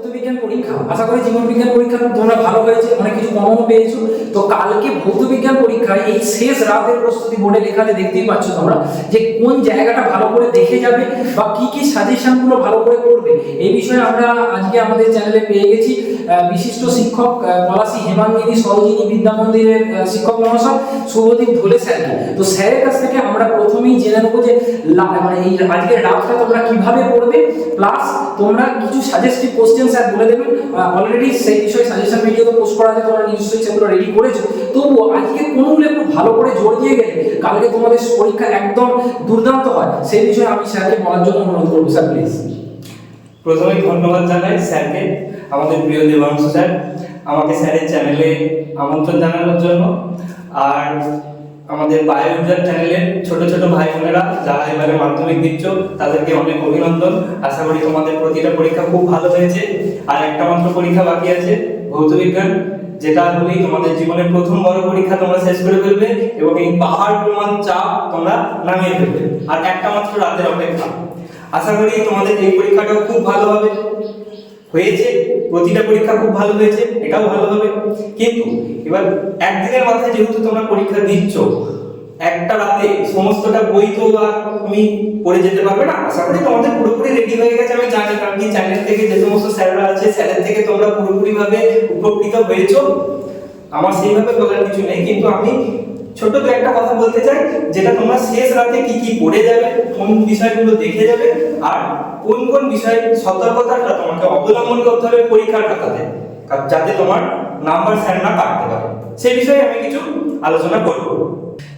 ভৌত বিজ্ঞান পরীক্ষা। আশা করি জীবন বিজ্ঞান পরীক্ষা তোমরা ভালো হয়েছে অনেক কিছু কমনও পেয়েছ। তো কালকে ভৌত বিজ্ঞান পরীক্ষায় এই শেষ রাতের প্রস্তুতি বোর্ডে লেখাতে দেখতেই পাচ্ছ তোমরা যে কোন জায়গাটা ভালো করে দেখে যাবে বা কি কি সাজেশনগুলো ভালো করে করবে। এই বিষয়ে আমরা আজকে আমাদের চ্যানেলে পেয়ে গেছি বিশিষ্ট শিক্ষক পলাশী হেমাঙ্গিনী, সরোজিনী বিদ্যা মন্দিরের শিক্ষক মহাশয় শুভদীপ ধোলে স্যার তো স্যারের কাছ থেকে আমরা প্রথমেই জেনে নেব যে মানে এই আজকের রাতটা তোমরা কীভাবে পড়বে প্লাস তোমরা কিছু সাজেস্টিভ কোশ্চেন স্যার বলে দেবেন। অলরেডি সেই বিষয়ে সাজেশন ভিডিও তো পোস্ট করা আছে, তোমরা নিশ্চয়ই সেগুলো রেডি করেছ। তবুও আজকে কোনগুলো একটু ভালো করে জোর দিয়ে গেলে কালকে তোমাদের পরীক্ষা একদম দুর্দান্ত হয়। সেই বিষয়ে আমি স্যারকে বলার জন্য অনুরোধ করব, স্যার প্লিজ প্রথমে ধন্যবাদ জানাই স্যারকে, আমাদের প্রিয় দেবাংশ স্যার। আমাকে স্যারের চ্যানেলে আমন্ত্রণ জানানোর জন্য। আর আমাদের বায়োবিজ্ঞান চ্যানেলের ছোট ছোট ভাই বোনেরা যারা এবারে মাধ্যমিক দিচ্ছ, তাদেরকে অনেক অভিনন্দন। আশা করি তোমাদের প্রতিটা পরীক্ষা খুব ভালো হয়েছে। আর একটা মাত্র পরীক্ষা বাকি আছে, ভৌত বিজ্ঞান, যেটা হলেই তোমাদের জীবনের প্রথম বড় পরীক্ষা তোমরা শেষ করে ফেলবে এবং এই পাহাড় প্রমাণ চাপ তোমরা নামিয়ে ফেলবে। আর একটা মাত্র রাতের অপেক্ষা। আশা করি তোমাদের এই পরীক্ষাটাও খুব ভালো হবে। হয়েছে, প্রতিটা পরীক্ষা খুব ভালো হয়েছে, এটাও ভালো হবে। কিন্তু এবার একদিনের মাথায় যেহেতু তোমরা পরীক্ষা দিচ্ছ, একটা রাতে সমস্তটা বই তো আর তুমি পড়ে যেতে পারবে না। আশা করি তোমাদের পুরোপুরি রেডি হয়ে গেছে, আমি জানি, কারণ কি চ্যানেল থেকে যে সমস্ত স্যাররা আছে স্যারের থেকে তোমরা পুরোপুরি ভাবে উপকৃত হয়েছো। আমার সেইভাবে বলার কিছু নেই, কিন্তু আমি ছোট দু একটা কথা বলতে চাই, যেটা তোমরা শেষ রাতে কি কি পড়ে যাবে, কোন বিষয়গুলো দেখে যাবে, আর কোন কোন বিষয় সতর্কতাটা তোমাকে অবলম্বন করতে হবে পরীক্ষার খাতাতে যাতে তোমার নাম্বার স্যার না কাটতে পারে। সেই বিষয়ে আমি কিছু আলোচনা করব।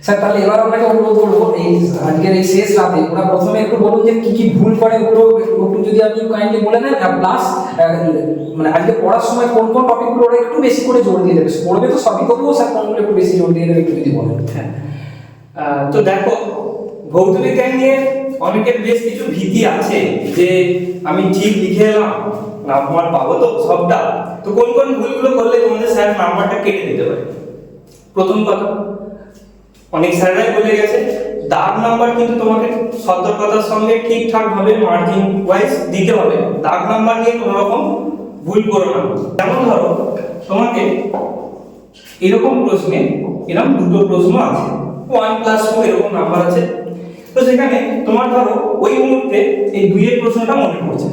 স্যার তাহলে এবার আপনাকে অনুরোধ করব। এই আজকের এই শেষ রাতে ওরা প্রথমে একটু বলুন যে কি কি ভুল করে ওগুলো একটু যদি আপনি কাইন্ডলি বলে দেন আর প্লাস মানে আজকে পড়ার সময় কোন কোন টপিকগুলো ওরা একটু বেশি করে জোর দিয়ে দেবে। পড়বে তো সবই তবুও স্যার কোনগুলো একটু বেশি জোর দিয়ে দেবে একটু যদি বলেন। হ্যাঁ। তো দেখো ভৌত বিজ্ঞান নিয়ে অনেকের বেশ কিছু ভীতি আছে যে আমি ঠিক লিখে এলাম নাম্বার পাবো তো সবটা। তো কোন কোন ভুলগুলো করলে তোমাদের স্যার নাম্বারটা কেটে দিতে পারে? প্রথম কথা, অনেক স্যাররাই বলে গেছে, দাগ নাম্বার কিন্তু তোমাকে সতর্কতার সঙ্গে ঠিকঠাক ভাবে মার্জিন ওয়াইজ দিতে হবে। দাগ নাম্বার নিয়ে কোনো রকম ভুল করো না। যেমন ধরো, তোমাকে এরকম প্রশ্নে, এরকম দুটো প্রশ্ন আছে। ওয়ান প্লাস টু এরকম নাম্বার আছে। তো সেখানে তোমার ধরো, ওই মুহূর্তে এই দুইয়ের প্রশ্নটা মনে পড়ছে।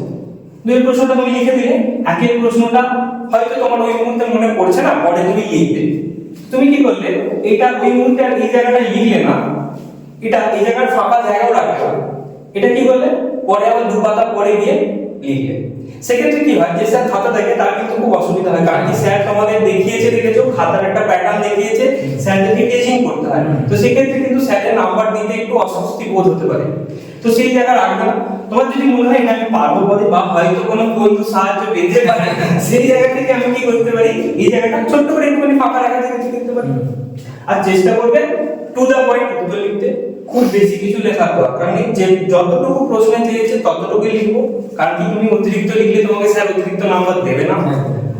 দুইয়ের প্রশ্নটা তুমি লিখে দিলে, একের প্রশ্নটা হয়তো তোমার ওই মুহূর্তে মনে পড়ছে না, পরে তুমি লিখবে। তুমি কি করলে? এটা ওই মুহূর্তে আর এই জায়গাটা লিখলে না, এটা এই জায়গার ফাঁকা জায়গাও রাখবে। এটা কি করলে? পরে আবার দু পাতা পরে গিয়ে লিখলে। সেক্ষেত্রে কি হয়? যে স্যার খাতা দেখে তার কিন্তু খুব অসুবিধা হয়। কারণ কি স্যার তোমাদের দেখিয়েছে, দেখেছ? খাতার একটা প্যাটার্ন দেখিয়েছে। স্যারদেরকে টেচিং করতে হয়। তো সেক্ষেত্রে কিন্তু স্যারের নাম্বার দিতে একটু অস্বস্তি বোধ হতে পারে। তো সেই জায়গা রাখবে না। তোমার যদি মনে হয় না আমি পারব পরে বা হয়তো কোনো বন্ধু সাহায্য পেতে পারে সেই জায়গা থেকে আমি কি করতে পারি? এই জায়গাটা ছোট্ট করে একটুখানি ফাঁকা রাখা থেকে লিখতে পারি। আর চেষ্টা করবে টু দ্য পয়েন্ট দুটো লিখতে। খুব বেশি কিছু লেখার দরকার নেই। যে যতটুকু প্রশ্নে চেয়েছে ততটুকুই লিখব। কারণ কি তুমি অতিরিক্ত লিখলে তোমাকে স্যার অতিরিক্ত নাম্বার দেবে না।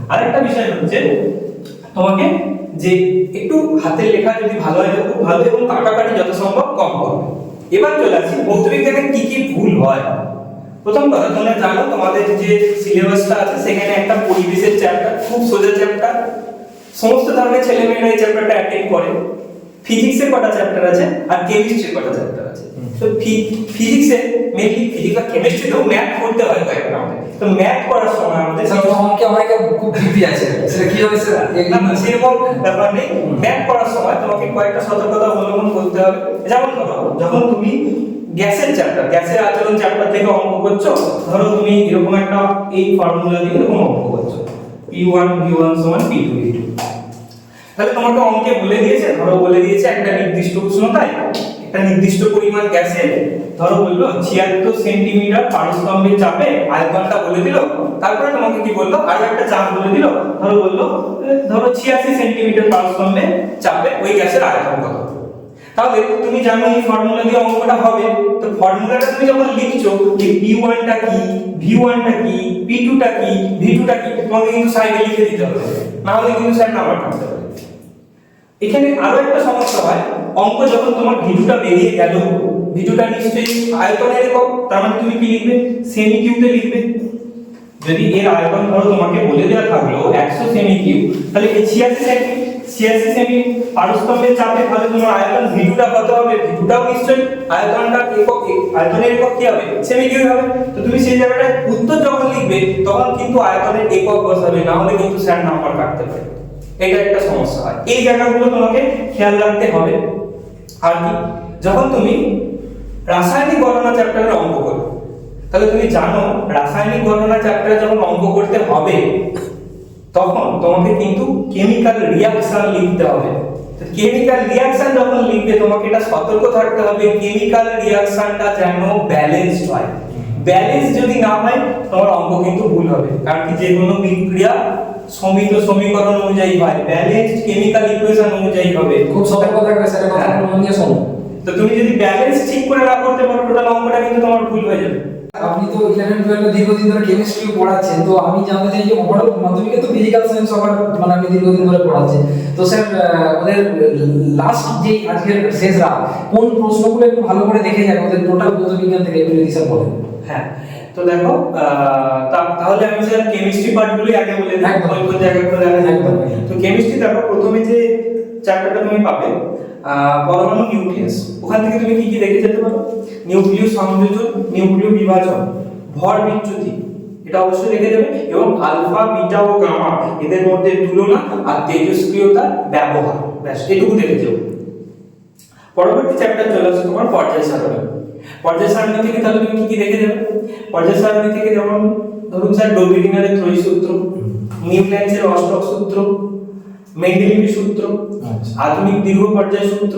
আরেকটা বিষয় হচ্ছে তোমাকে যে একটু হাতের লেখা যদি ভালো হয় খুব ভালো। এবং কাটাকাটি যত সম্ভব কম করবে এবার চলে আসি ভৌত বিজ্ঞানে কি কি ভুল হয়? প্রথম কথা, তোমরা জানো তোমাদের যে সিলেবাসটা আছে, সেখানে একটা পরিবেশের চ্যাপ্টার খুব সোজা চ্যাপ্টার সমস্ত ধরনের ছেলেমেয়েরা এই চ্যাপ্টারটা অ্যাটেন্ড করে। ফিজিক্সের কটা চ্যাপ্টার আছে আর কেমিস্ট্রির কটা চ্যাপ্টার আছে। তো ফিজিক্সে মেনলি ফিজিক্স বা কেমিস্ট্রিতেও ম্যাথ করতে হয় কয়েকটা আমাদের তো ম্যাথ করার সময় আমাদের অঙ্কে অনেকে খুব ভীতি আছে। সেটা কি হবে না, সেরকম ব্যাপার নেই। ম্যাথ করার সময় তোমাকে কয়েকটা সতর্কতা অবলম্বন করতে হবে। যেমন ধরো যখন তুমি গ্যাসের চ্যাপ্টার গ্যাসের আচরণ চ্যাপ্টার থেকে অঙ্ক করছ ধরো তুমি এরকম একটা এই ফর্মুলা দিয়ে এরকম অঙ্ক করছ। পি ওয়ান ভি ওয়ান সমান পি টু ভি টু তাহলে তোমাকে অঙ্কে বলে দিয়েছে, ধরো বলে দিয়েছে একটা নির্দিষ্ট উষ্ণতায় একটা নির্দিষ্ট পরিমাণ গ্যাসে ধরো বলল ছিয়াত্তর সেন্টিমিটার পারস্তম্ভের চাপে আয়তনটা বলে দিল, তারপরে তোমাকে কি বলল? আরও একটা চাপ বলে দিল। ধরো বলল ধরো ছিয়াশি সেন্টিমিটার পারস্তম্ভে চাপে ওই গ্যাসের আয়তন কত? তাহলে তুমি জানো এই ফর্মুলা দিয়ে অঙ্কটা হবে। তো ফর্মুলাটা তুমি যখন লিখছো যে পি ওয়ানটা কি ভি ওয়ানটা কি পি টুটা কি ভি টুটা কি, তোমাকে কিন্তু সাইডে লিখে দিতে হবে। না হলে কিন্তু স্যার নাম্বার কাটতে পারে এখানে আরও একটা সমস্যা হয়। অঙ্ক যখন তোমার ভিডিওটা বেরিয়ে গেল, ভিডিওটা নিশ্চয়ই আয়তনের একক তার মানে তুমি কি লিখবে? সেমি কিউতে লিখবে। যদি এর আয়তন ধরো তোমাকে বলে দেওয়া থাকল একশো সেমি কিউব তাহলে এই ছিয়াশি সেমি ছিয়াশি সেমি পারস্তম্ভের চাপে তাহলে তোমার আয়তন ভিটুটা কত হবে? ভিটুটাও নিশ্চয়ই আয়তনটা একক আয়তনের একক কি হবে? সেমি কিউব হবে। তো তুমি সেই জায়গাটায় উত্তর যখন লিখবে, তখন কিন্তু আয়তনের একক বসাবে, না হলে কিন্তু স্যার নাম্বার কাটতে পারে। এটা একটা সমস্যা হয়। এই জায়গাগুলো তোমাকে খেয়াল রাখতে হবে। আর কি? যখন তুমি রাসায়নিক গণনা চ্যাপ্টারের অঙ্ক করো তাহলে তুমি জানো রাসায়নিক গণনা চ্যাপ্টারে যখন অঙ্ক করতে হবে তখন তোমাকে কিন্তু কেমিক্যাল রিয়াকশন লিখতে হবে। কেমিক্যাল রিয়াকশন যখন লিখবে তোমাকে এটা সতর্ক থাকতে হবে কেমিক্যাল রিয়াকশনটা যেন ব্যালেন্সড হয়। ব্যালেন্স যদি না হয় তোমার অঙ্ক কিন্তু ভুল হবে। কারণ কি যে কোনো বিক্রিয়া সমিত সমীকরণ অনুযায়ী হয় ব্যালেন্সড কেমিক্যাল ইকুয়েশন অনুযায়ী হবে। খুব সতর্ক থাকবে স্যারের কথা হ্যাঁ। মন দিয়ে শোনো। তো তুমি যদি ব্যালেন্স ঠিক করে না করতে পারো টোটাল অঙ্কটা কিন্তু তোমার ভুল হয়ে যাবে। আপনি তো ইলেভেন টুয়েলভে দীর্ঘদিন ধরে কেমিস্ট্রি পড়াচ্ছেন তো আমি জানতে চাই যে ওভারঅল মাধ্যমিকে তো ফিজিক্যাল সায়েন্স সবার মানে আপনি দীর্ঘদিন ধরে পড়াচ্ছেন তো স্যার ওদের লাস্ট যে আজকের শেষ রাত কোন প্রশ্নগুলো একটু ভালো করে দেখে যাক ওদের টোটাল ভৌত বিজ্ঞান থেকে একটু যদি স্যার বলেন। হ্যাঁ তো দেখো তাহলে আমি স্যার কেমিস্ট্রি পার্টগুলোই আগে বলে দিই কোন জায়গাগুলো দেখা যায় একদম। তো কেমিস্ট্রি দেখো প্রথমে যে চ্যাপ্টারটা তুমি পাবে পরমাণু নিউক্লিয়াস ওখান থেকে তুমি কি কি দেখে যেতে পারো? নিউক্লিয় সংযোজন নিউক্লিয় বিভাজন ভর বিচ্যুতি। এটা অবশ্যই দেখে যাবে। এবং আলফা বিটা ও গামা এদের মধ্যে তুলনা আর তেজস্ক্রিয়তা ব্যবহার। ব্যাস এটুকু দেখে যাও। পরবর্তী চ্যাপ্টার চলে আসছে তোমার পর্যায় সারণী। পর্যায় সারণী থেকে তাহলে তুমি কি কি দেখে যাবে পর্যায় সারণী থেকে যেমন ধরুন স্যার ডোবিডিনারের ত্রয়ী সূত্র নিউল্যান্ডসের অষ্টক সূত্র মেন্ডেলিভি সূত্র আচ্ছা। আধুনিক দীর্ঘ পর্যায় সূত্র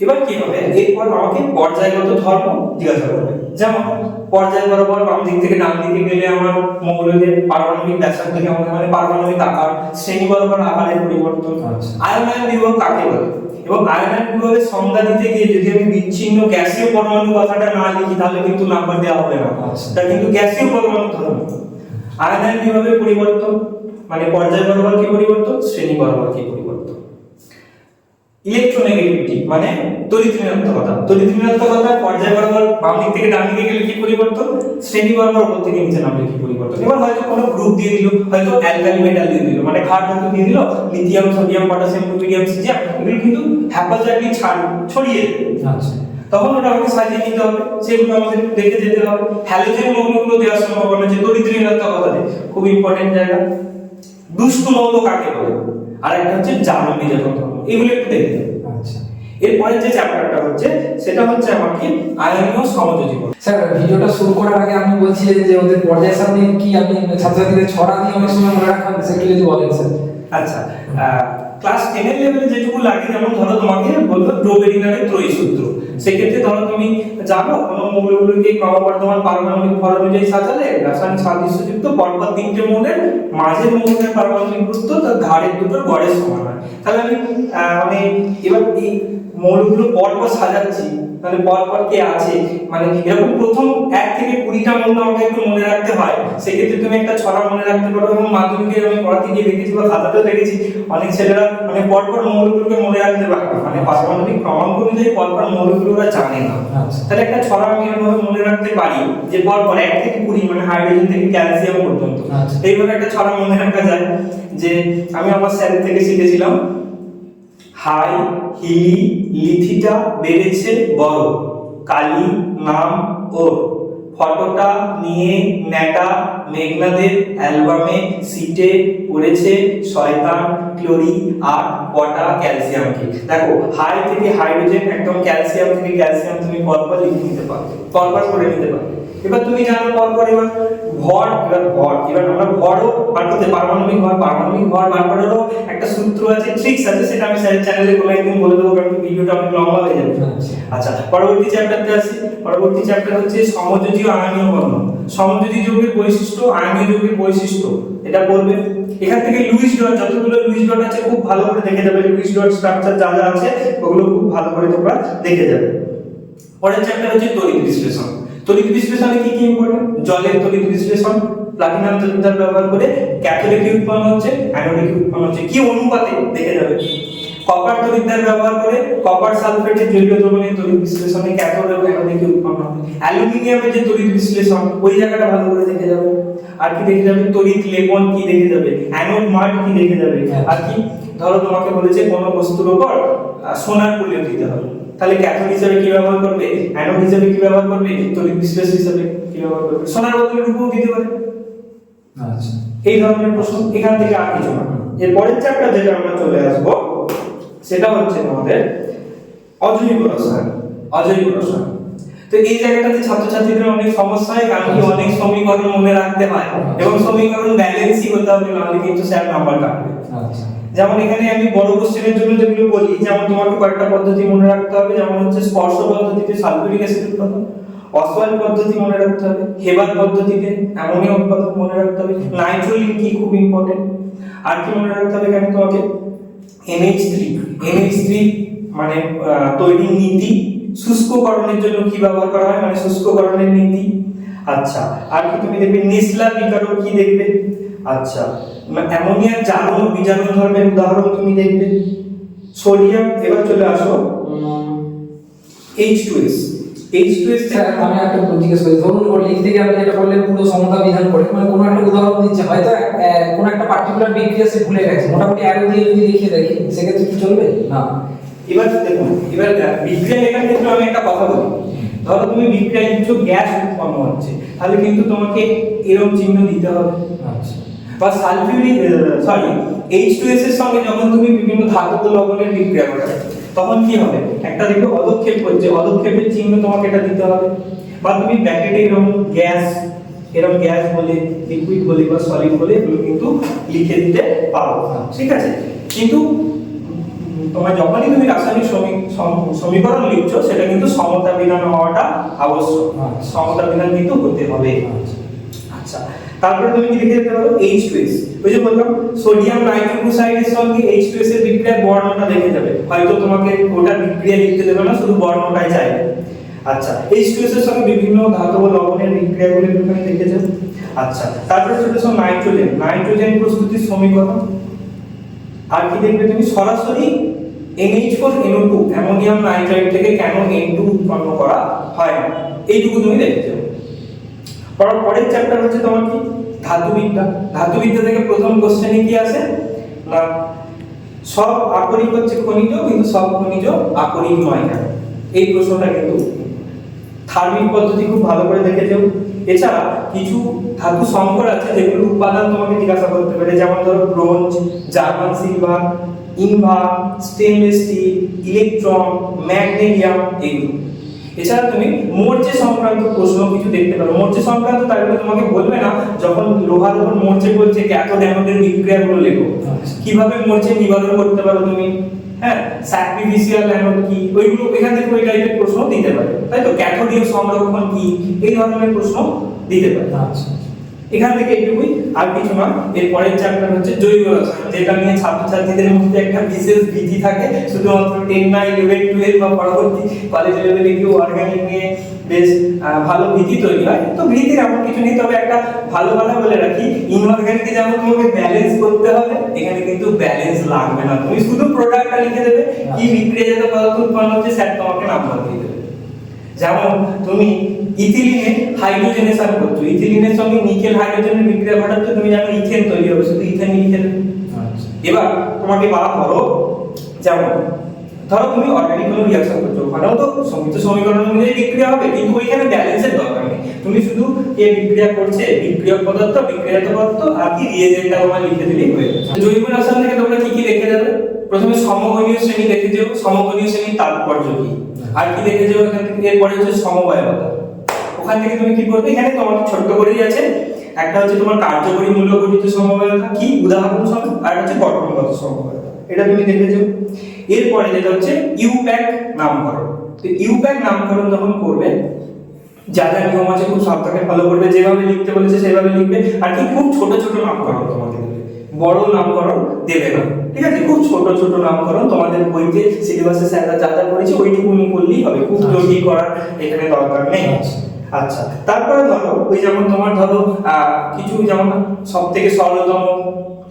এবার কি হবে এরপর আমাকে পর্যায়গত ধর্ম জিজ্ঞাসা করবে যেমন পর্যায় বরাবর বাম দিক থেকে ডান দিকে গেলে আমার মৌলদের পারমাণবিক ব্যাসার্ধ কেমন হয়? মানে পারমাণবিক আকার শ্রেণি বরাবর আকারের পরিবর্তন আচ্ছা। আয়নায়ন বিভব কাকে বলে এবং আয়নায়ন বিভবের সংজ্ঞা দিতে গিয়ে যদি আমি বিচ্ছিন্ন গ্যাসীয় পরমাণু কথাটা না লিখি তাহলে কিন্তু নাম্বার দেওয়া হবে না। আচ্ছা। তা কিন্তু গ্যাসীয় পরমাণু ধর্ম আয়নায়ন কীভাবে পরিবর্তন? মানে পর্যায় বরাবর কি পরিবর্তন? শ্রেণি বরাবর কি পরিবর্তন? ইলেকট্রোনেগেটিভিটি মানে তড়িৎ ঋণাত্মকতা। তড়িৎ ঋণাত্মকতা পর্যায় বরাবর বাম দিক থেকে ডান দিকে গেলে কি পরিবর্তন? শ্রেণি বরাবর উপর থেকে নিচে নামলে কি পরিবর্তন? এবার হয়তো কোনো গ্রুপ দিয়ে দিল হয়তো অ্যালকালি মেটাল দিয়ে দিল মানে খাট ধাতু দিয়ে দিল lithium sodium potassium rubidium caesium এগুলো কিন্তু হ্যাপাজাইটলি ছাড় ছড়িয়ে আচ্ছা। তখন ওটা আমাকে সাজিয়ে নিতে হবে সেগুলো আমাদের দেখে যেতে হবে। হ্যালোজেন মৌলগুলো দেওয়ার সম্ভাবনা আছে তড়িৎ ঋণাত্মকতা খুব ইম্পর্টেন্ট জায়গা। দুষ্ট মৌল কাকে বলে? আর একটা হচ্ছে বিজারণ ধর্ম এগুলো একটু দেখতে আচ্ছা। এরপরে যে চ্যাপ্টারটা হচ্ছে সেটা হচ্ছে আমাকে আয়নীয় সমযোজীবন স্যার ভিডিওটা শুরু করার আগে আপনি বলছিলেন যে ওদের পর্যায় সামনে কি আপনি ছাত্রছাত্রীদের ছড়া দিয়ে অনেক সময় মনে রাখান সেগুলো যদি বলেন স্যার। আচ্ছা ক্লাস টেন এর লেভেলে যেটুকু লাগে, যেমন ধরো তোমাকে বলব ড্রোবেরিনারের ত্রয়ী সূত্র সেক্ষেত্রে ধরো তুমি জানো কোন মৌলগুলোকে ক্রমবর্ধমান পারমাণবিক ভর অনুযায়ী সাজালে রাসায়নিক সাদৃশ্যযুক্ত পরপর তিনটে মৌলের মাঝের মৌলের পারমাণবিক গুরুত্ব তার ধারের দুটোর গড়ের সমান হয়। তাহলে আমি মানে এবার মৌলগুলো পরপর সাজাচ্ছি। মানে পরপর কে আছে? মানে এরকম প্রথম এক থেকে কুড়িটা মৌল আমাকে একটু মনে রাখতে হয়। সেক্ষেত্রে তুমি একটা ছড়া মনে রাখতে পারো এবং মাধ্যমিকে আমি পড়াতে গিয়ে দেখেছি বা খাতাতেও দেখেছি। অনেক ছেলেরা মানে পরপর মৌলগুলোকে মনে রাখতে পারে মানে পারমাণবিক ক্রমাঙ্ক অনুযায়ী পরপর মৌলগুলো ওরা জানে না। আচ্ছা। তাহলে একটা ছড়া আমি এরকম মনে রাখতে পারি যে পরপর এক থেকে কুড়ি মানে হাইড্রোজেন থেকে ক্যালসিয়াম পর্যন্ত। আচ্ছা। এইভাবে একটা ছড়া মনে রাখা যায় যে আমি আমার স্যারের থেকে শিখেছিলাম হাই হিলি লিথিটা বেড়েছে বড়, কালি, নাম, ওর। ফটোটা নিয়ে নেটা মেঘনাদের অ্যালবামে সিটে পড়েছে শয়তান, ক্লোরি আর কটা ক্যালসিয়ামকে। দেখো, হাই থেকে হাইড্রোজেন, একদম ক্যালসিয়াম থেকে ক্যালসিয়াম তুমি পরপর লিখে নিতে পারবে। পরপর করে নিতে পারবে। এবার তুমি জানো পরপর এবার ভর এবার ভর এবার আমরা ভরও করতে পারমাণবিক ভর পারমাণবিক ভর বার করারও একটা সূত্র আছে ট্রিক্স আছে সেটা আমি স্যারের চ্যানেলে কোনো একদিন বলে দেবো কারণ ভিডিওটা অনেক লম্বা হয়ে যাবে। আচ্ছা। আচ্ছা পরবর্তী চ্যাপ্টারতে আসি। পরবর্তী চ্যাপ্টার হচ্ছে সমযোজীয় আয়নীয় বর্ণ সমযোজী যৌগের বৈশিষ্ট্য আয়নীয় যৌগের বৈশিষ্ট্য এটা বলবে। এখান থেকে লুইস ডট যতগুলো লুইস ডট আছে খুব ভালো করে দেখে যাবে লুইস ডট স্ট্রাকচার যা যা আছে ওগুলো খুব ভালো করে তোমরা দেখে যাবে পরের চ্যাপ্টার হচ্ছে তড়িৎ বিশ্লেষণ। তড়িৎ বিশ্লেষণে কি কি ইম্পর্টেন্ট জলের তড়িৎ বিশ্লেষণ, প্লাটিনাম তড়িৎদ্বার ব্যবহার করে ক্যাথোডিক কি উৎপন্ন হচ্ছে? অ্যানোডিক উৎপন্ন হচ্ছে? কি অনুপাতে দেখে যাবে? কপার তড়িৎদ্বার ব্যবহার করে কপার সালফেটের জৈব দ্রবণের তড়িৎ বিশ্লেষণে ক্যাথোড এবং অ্যানোডে উৎপন্ন হবে? অ্যালুমিনিয়ামের যে তড়িৎ বিশ্লেষণ, ওই জায়গাটা ভালো করে দেখে যাবে। আর কি দেখে যাবে? তড়িৎ লেপন কি দেখে যাবে? অ্যানোড মার্ট কি দেখে যাবে? আর কি? ধরো তোমাকে বলেছে কোনো বস্তুর উপর সোনার প্রলেপ দিতে হবে। তাহলে ক্যাথোড হিসেবে কি ব্যবহার করবে? অ্যানোড হিসেবে কি ব্যবহার করবে? তড়িৎ বিশ্লেষণ হিসেবে কি ব্যবহার করবে? সোনার বদলে রূপও দিতে পারে। আচ্ছা। এই ধরনের প্রশ্ন এখান থেকে আর কিছু না। এর পরের চ্যাপ্টার যেটা আমরা চলে আসব। সেটা হচ্ছে আমাদের অজৈব রসায়ন। অজৈব রসায়ন। তো এই জায়গাটাতে ছাত্রছাত্রীদের অনেক সমস্যা হয় কারণ কি অনেক সমীকরণ মনে রাখতে হয়। এবং সমীকরণ ব্যালেন্সই হতে হবে নাহলে কিন্তু স্যার নাম্বার কাটবে। আচ্ছা। যেমন এখানে আমি বড় কোশ্চেনের জন্য যেগুলো বলি যেমন তোমাকে কয়েকটা পদ্ধতি মনে রাখতে হবে যেমন হচ্ছে স্পর্শ পদ্ধতিতে সালফিউরিক অ্যাসিড উৎপাদন অসওয়াল পদ্ধতি মনে রাখতে হবে হেবার পদ্ধতিতে অ্যামোনিয়া উৎপাদন মনে রাখতে হবে নাইট্রোলিন কি খুব ইম্পর্টেন্ট আর কি মনে রাখতে হবে এখানে তোমাকে? NH3 NH3 মানে আহ, তৈরির নীতি শুষ্ককরণের জন্য কি ব্যবহার করা হয়? মানে শুষ্ককরণের নীতি। আচ্ছা আর কি তুমি দেখবে? নিসলা বিকারক কি দেখবে? আচ্ছা অ্যামোনিয়ার জারণ ও বিজারণ ধর্মের উদাহরণ তুমি দেখবে। সোডিয়াম এবার চলে আসো। H2S H2S স্যার আমি একটা জিজ্ঞেস করি। ধরুন ওর আপনি যেটা বললেন পুরো সমতা বিধান করে মানে কোনো একটা উদাহরণ দিচ্ছে। হয়তো কোনো একটা পার্টিকুলার বিক্রিয়া সে ভুলে গেছে। মোটামুটি অ্যারো দিয়ে যদি লিখে দেখি সেক্ষেত্রে কি চলবে? না। এবার দেখুন এবার বিক্রিয়া লেখার ক্ষেত্রে আমি একটা কথা বলি। ধরো তুমি বিক্রিয়া গ্যাস উৎপন্ন হচ্ছে তাহলে কিন্তু তোমাকে এরকম চিহ্ন দিতে হবে। আচ্ছা। বা সালফিউরিক সরি H2S এর সঙ্গে যখন তুমি বিভিন্ন ধাতব লবণের বিক্রিয়া ঘটাবে তখন কি হবে? একটা দেখবে অদক্ষেপ করছে অদক্ষেপের চিহ্ন তোমাকে এটা দিতে হবে। বা তুমি ব্র্যাকেটে এরকম গ্যাস এরকম গ্যাস বলে লিকুইড বলে বা সলিড বলে এগুলো কিন্তু লিখে দিতে পারো। ঠিক আছে? কিন্তু তোমার যখনই তুমি রাসায়নিক সমী- সম- সমীকরণ লিখছো সেটা কিন্তু সমতা বিধান হওয়াটা আবশ্যক। আচ্ছা। সমতা বিধান কিন্তু হতে হবে। আচ্ছা। তারপরে তুমি কি লিখে দিতে পারো? H2S ওই যে বললাম সোডিয়াম নাইট্রোক্লোসাইডের সঙ্গে H2S এর বিক্রিয়ার বর্ণটা দেখে যাবে। হয়তো তোমাকে ওটা বিক্রিয়া লিখতে দেবে না, শুধু বর্ণটাই চাইবে আচ্ছা H2S এর সঙ্গে বিভিন্ন ধাতব লবণের বিক্রিয়াগুলো এখানে লিখে যাবে আচ্ছা তারপরে চলে আসো নাইট্রোজেন। নাইট্রোজেন প্রস্তুতির সমীকরণ আর কি দেখবে তুমি? সরাসরি NH4NO2 অ্যামোনিয়াম নাইট্রাইট থেকে কেন N2 উৎপন্ন করা হয় এইটুকু তুমি দেখে যাবে পরের পরের চ্যাপ্টার হচ্ছে তোমার কি? ধাতুবিদ্যা। ধাতুবিদ্যা থেকে প্রথম কোশ্চেনে কি আসে? না, সব আকরিক হচ্ছে খনিজ, কিন্তু সব খনিজ আকরিক নয় কেন? এই প্রশ্নটা কিন্তু থার্মিক পদ্ধতি খুব ভালো করে দেখে যাও এছাড়া কিছু ধাতু সংকর আছে যেগুলো উপাদান তোমাকে জিজ্ঞাসা করতে পারে, যেমন ধরো bronze, German silver invar stainless steel, electron magnesium এগুলো এছাড়া তুমি মরচে সংক্রান্ত প্রশ্ন কিছু দেখতে পারো। মরচে সংক্রান্ত বলে তোমাকে বলবে না যখন লোহার উপর মরচে বলছে ক্যাথোড অ্যানোডের বিক্রিয়াগুলো লেখো। কীভাবে মরচে নিবারণ করতে পারো তুমি? হ্যাঁ স্যাক্রিফিশিয়াল অ্যানোড কি? ওইগুলো এখান থেকে ওই টাইপের প্রশ্ন দিতে পারে। তাই তো? ক্যাথোডীয় সংরক্ষণ কি? এই ধরনের প্রশ্ন দিতে পারে। আচ্ছা। এখান থেকে এইটুকুই আর কিছু না এর পরের চ্যাপ্টার হচ্ছে জৈব রসায়ন, যেটা নিয়ে ছাত্রছাত্রীদের মধ্যে একটা বিশেষ ভীতি থাকে, শুধুমাত্র টেন না ইলেভেন টুয়েলভ বা পরবর্তী কলেজ লেভেলে গিয়ে অর্গানিক নিয়ে বেশ ভালো ভীতি তৈরি হয়। তো ভীতির এমন কিছু নেই, তবে একটা ভালো কথা বলে রাখি ইনঅর্গানিকে যেমন তোমাকে ব্যালেন্স করতে হবে, এখানে কিন্তু ব্যালেন্স লাগবে না। তুমি শুধু প্রোডাক্টটা লিখে দেবে, কি বিক্রিয়াজাত পদার্থ উৎপন্ন হচ্ছে স্যার তোমাকে নাম্বার দিয়ে দেবে। যেমন তুমি ইথিলিনে হাইড্রোজেনেশন করছ ইথিলিনের সঙ্গে নিকেল হাইড্রোজেনের বিক্রিয়া ঘটাচ্ছ তুমি জানো ইথেন তৈরি হবে শুধু ইথেন দেবে আচ্ছা। এবার তোমাকে বলা ধরো যেমন ধরো তুমি অর্গানিক কোনো রিয়াকশন করছ ওখানেও তো সমৃদ্ধ সমীকরণ অনুযায়ী বিক্রিয়া হবে কিন্তু ওইখানে ব্যালেন্সের দরকার নেই। তুমি শুধু কে বিক্রিয়া করছে বিক্রিয়ক পদার্থ বিক্রিয়াত পদার্থ আর কি রিয়েজেন্টটা তোমার লিখে দিলেই হয়ে যাবে। জৈব রসায়ন থেকে তোমরা কি কি লিখে যাবে প্রথমে সমগণীয় শ্রেণি লিখে যাও সমগণীয় শ্রেণির তাৎপর্য কি? আর কি লিখে যাও এখান থেকে? এরপরে হচ্ছে সমবায়বতা। ওখান থেকে তুমি কি করবে? এখানে তোমার ছোট্ট করেই আছে। একটা হচ্ছে তোমার কার্যকরী মূল্য গঠিত সমবায়তা। কি? উদাহরণ সমেত আর হচ্ছে গঠনগত সমবায়তা। এটা তুমি দেখেছ এরপরে যেটা হচ্ছে ইউপ্যাক নামকরণ। তো ইউপ্যাক নামকরণ যখন করবে যা যা নিয়ম আছে খুব সাবধানে ফলো করবে। যেভাবে লিখতে বলেছে সেভাবে লিখবে। আর কি? খুব ছোট ছোট নামকরণ তোমাকে দেবে। বড় নামকরণ দেবে না। ঠিক আছে? খুব ছোট ছোট নামকরণ তোমাদের বইতে সিলেবাসে স্যাররা যা যা করেছে ওইটুকুনি করলেই হবে। খুব আচ্ছা। জটিল করার এখানে দরকার নেই। আচ্ছা। তারপরে ধরো, ওই যেমন তোমার ধরো কিছু যেমন সব থেকে সরলতম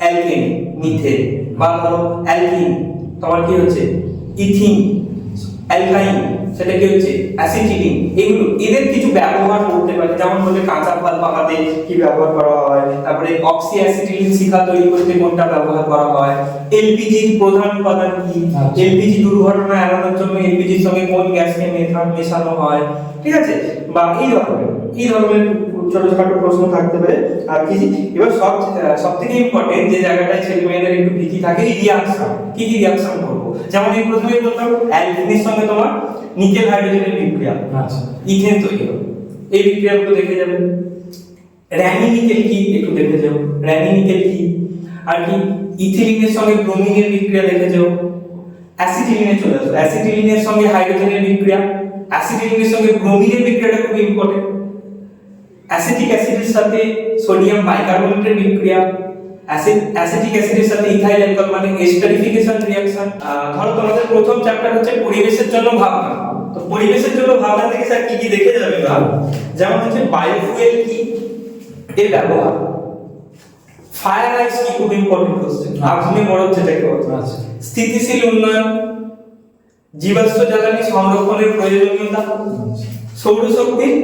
অ্যালকিন, মিথেন, বা ধরো অ্যালকিন, তোমার কি হচ্ছে ইথিন, অ্যালকাইন সেটা কি হচ্ছে অ্যাসিটিলিন এগুলো এদের কিছু ব্যবহার করতে পারে যেমন বলে কাঁচা ফল পাকাতে কি ব্যবহার করা হয় তারপরে অক্সি অ্যাসিটিলিন শিখা তৈরি করতে কোনটা ব্যবহার করা হয় এলপিজির প্রধান উপাদান কি? আচ্ছা। এলপিজি দুর্ঘটনা এড়ানোর জন্য এলপিজির সঙ্গে কোন গ্যাসকে মেথা- মেশানো হয়? ঠিক আছে? বা এই ধরনের এই ধরনের ছোটখাটো প্রশ্ন থাকতে পারে। আর কি এবার সব সব থেকে ইম্পর্টেন্ট যে জায়গাটায় ছেলে মেয়েদের একটু ভীতি থাকে রিয়াকশন কি কি রিয়াকশন করব? যেমন এই প্রথমেই বললাম অ্যালকিনের সঙ্গে তোমার নিকেল হাইড্রোজেনের বিক্রিয়া। আচ্ছা। ইথেন তৈরি হবে এই বিক্রিয়াগুলো দেখে যাবে। র্যানি নিকেল কি? একটু দেখে যাও। র্যানি নিকেল কি? আর কি? ইথিলিনের সঙ্গে ব্রোমিনের বিক্রিয়া দেখে যাও। অ্যাসিটিলিনে চলে আসো। অ্যাসিটিলিনের সঙ্গে হাইড্রোজেনের বিক্রিয়া। অ্যাসিটিলিনের সঙ্গে ব্রোমিনের বিক্রিয়াটা খুব ইম্পর্টেন্ট অ্যাসিটিক অ্যাসিডের সাথে সোডিয়াম বাইকার্বনেটের বিক্রিয়া। অ্যাসিড অ্যাসিটিক অ্যাসিডের সাথে ইথাইল অ্যালকোহল মানে এস্টারিফিকেশন রিঅ্যাকশন ধরো তোমাদের প্রথম চ্যাপ্টার হচ্ছে পরিবেশের জন্য ভাবনা। তো পরিবেশের জন্য ভাবনা থেকে স্যার কি কি দেখে যাবে বা যেমন হচ্ছে বায়োফুয়েল কি? এর ব্যবহার। ফায়ার আইস কি? খুব ইম্পর্টেন্ট কোশ্চেন আগুনে মরদ যেটাকে বলে। আচ্ছা। স্থিতিশীল উন্নয়ন। জীবাশ্ম জ্বালানি সংরক্ষণের প্রয়োজনীয়তা। সৌরশক্তির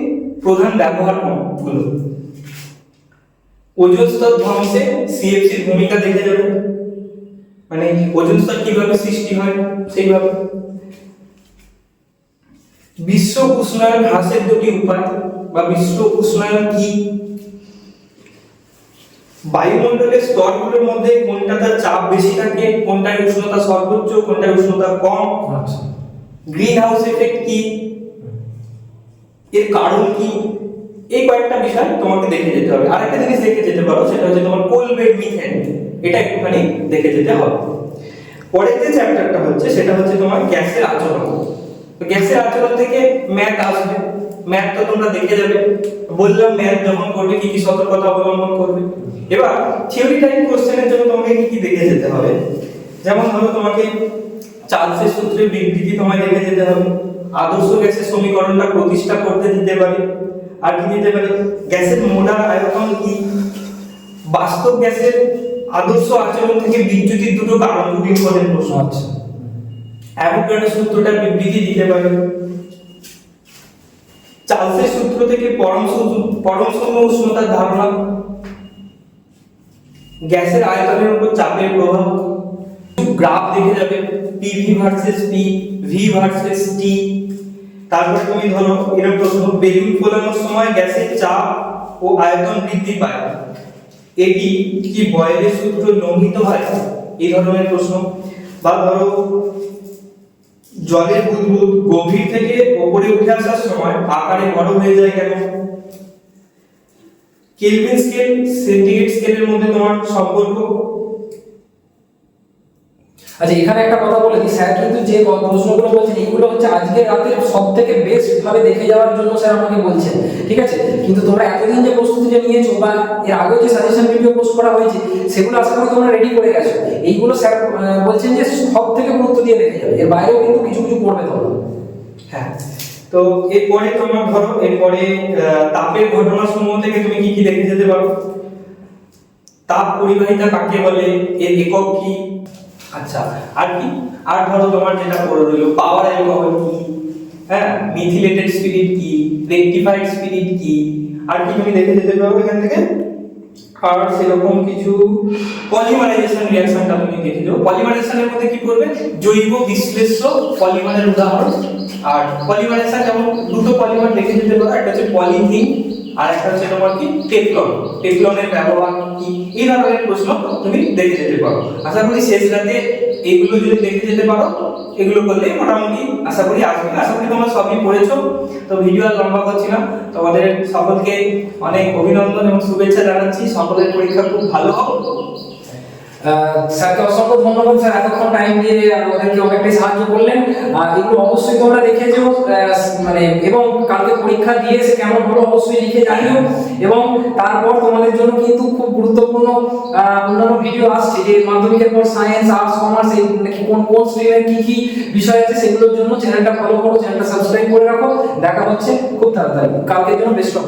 প্রধান ব্যবহারগুলো ওজোন স্তর ধ্বংসে সিএফসির ভূমিকা দেখে যাবে। মানে ওজোন স্তর কীভাবে সৃষ্টি হয় সেইভাবে। বিশ্ব উষ্ণায়ন হ্রাসের দুটি উপায় বা বিশ্ব উষ্ণায়ন কি? বায়ুমণ্ডলের স্তরগুলোর মধ্যে কোনটাতে চাপ বেশি থাকে কোনটায় উষ্ণতা সর্বোচ্চ কোনটায় উষ্ণতা কম? আচ্ছা। গ্রিন হাউস এফেক্ট কি? এর কারণ কি? এই কয়েকটা বিষয় তোমাকে দেখে যেতে হবে। আরেকটা জিনিস দেখে যেতে পারো, সেটা হচ্ছে তোমার কোলবেড মিথেন এটা একটুখানি দেখে যেতে হবে। পরের যে চ্যাপ্টারটা হচ্ছে, সেটা হচ্ছে তোমার গ্যাসের আচরণ। তো গ্যাসের আচরণ থেকে ম্যাথ আসবে। ম্যাথ তো তোমরা দেখে যাবে। বললাম ম্যাথ যখন করবে, কি কি সতর্কতা অবলম্বন করবে। এবার থিওরি টাইপ কোশ্চেনের জন্য তোমাকে কি কি দেখে যেতে হবে? যেমন ধরো তোমাকে চার্লসের সূত্রে বিবৃতি তোমায় দেখে যেতে হবে। আদর্শ গ্যাসের সমীকরণটা প্রতিষ্ঠা করতে দিতে পারে। আর কি দিতে পারে গ্যাসের মোলার আয়তন কি বাস্তব গ্যাসের আদর্শ আচরণ থেকে বিচ্যুতির দুটো কারণ খুব ইম্পর্টেন্ট প্রশ্ন। আচ্ছা। অ্যাভোগাড্রো সূত্রটা বিবৃতি দিতে পারে চার্লসের সূত্র থেকে পরম পরম শূন্য উষ্ণতার ধারণা। গ্যাসের আয়তনের উপর চাপের প্রভাব। গ্রাফ দেখে যাবে। PV versus P V versus T তারপর তুমি ধরো, এরকম প্রশ্ন বেলুন ফোলানোর সময় গ্যাসের চাপ ও আয়তন বৃদ্ধি পায়। এটি কি বয়েলের সূত্র লঙ্ঘিত হয়? এই ধরনের প্রশ্ন। বা ধরো, জলের বুদবুদ গভীর থেকে উপরে উঠে আসার সময় আকারে বড় হয়ে যায় কেন? কেলভিন স্কেল, সেন্টিগ্রেড স্কেলের মধ্যে তোমার সম্পর্ক। আচ্ছা এখানে একটা কথা বলে দিই। স্যার কিন্তু যে প্রশ্নগুলো বলছেন, এগুলো হচ্ছে আজকের রাতের সব থেকে বেস্ট ভাবে দেখে যাওয়ার জন্য স্যার আমাকে বলছেন। ঠিক আছে? কিন্তু তোমরা এতদিন যে প্রস্তুতিটা নিয়েছো বা এর আগেও যে সাজেশন ভিডিও পোস্ট করা হয়েছে, সেগুলো আশা করি তোমরা রেডি করে গেছো। এইগুলো স্যার বলছেন যে সব থেকে গুরুত্ব দিয়ে দেখে যাবে। এর বাইরেও কিন্তু কিছু কিছু করবে তোমরা। হ্যাঁ। তো এরপরে তোমার ধরো, এরপরে তাপের ঘটনা সমূহ থেকে তুমি কি কি দেখে যেতে পারো? তাপ পরিবাহিতা কাকে বলে? এর একক কি? আচ্ছা আর কি? আর ধরো তোমার যেটা পড়ে রইল পাওয়ার অ্যালকোহল কি? হ্যাঁ মিথিলেটেড স্পিরিট কি? রেকটিফাইড স্পিরিট কি? আর কি তুমি দেখে যেতে পারো এখান থেকে? আর সেরকম কিছু পলিমারাইজেশন রিঅ্যাকশনটা তুমি দেখে যাও পলিমারাইজেশনের মধ্যে কি করবে? জৈব বিশ্লেষ্য পলিমারের উদাহরণ। আর পলিমারাইজেশন যেমন দুটো পলিমার দেখে যেতে পারো, একটা হচ্ছে পলিথিন আর একটা হচ্ছে তোমার কি? টেফলন টেফলনের ব্যবহার কি? এই ধরনের প্রশ্ন তুমি দেখে যেতে পারো। আশা করি শেষ রাতে এইগুলো যদি দেখে যেতে পারো, এগুলো করলে মোটামুটি আশা করি আসবে আশা করি তোমরা সবই পড়েছো। তো ভিডিও আর লম্বা করছি না। তোমাদের সকলকে অনেক অভিনন্দন এবং শুভেচ্ছা জানাচ্ছি। সকলের পরীক্ষা খুব ভালো হোক। স্যারকে অসংখ্য ধন্যবাদ, স্যার এতক্ষণ টাইম দিয়ে আমাদেরকে অনেকটাই সাহায্য করলেন। আর এগুলো অবশ্যই তোমরা দেখে যেও মানে এবং কালকে পরীক্ষা দিয়ে এসে কেমন হলো অবশ্যই লিখে জানিও। এবং তারপর তোমাদের জন্য কিন্তু খুব গুরুত্বপূর্ণ অন্যান্য ভিডিও আসছে, যে মাধ্যমিকের পর সায়েন্স আর্টস কমার্স এই কোন কোন স্ট্রিমের কি কি বিষয় আছে সেগুলোর জন্য চ্যানেলটা ফলো করো চ্যানেলটা সাবস্ক্রাইব করে রাখো। দেখা হচ্ছে খুব তাড়াতাড়ি। কালকের জন্য বেস্ট অফ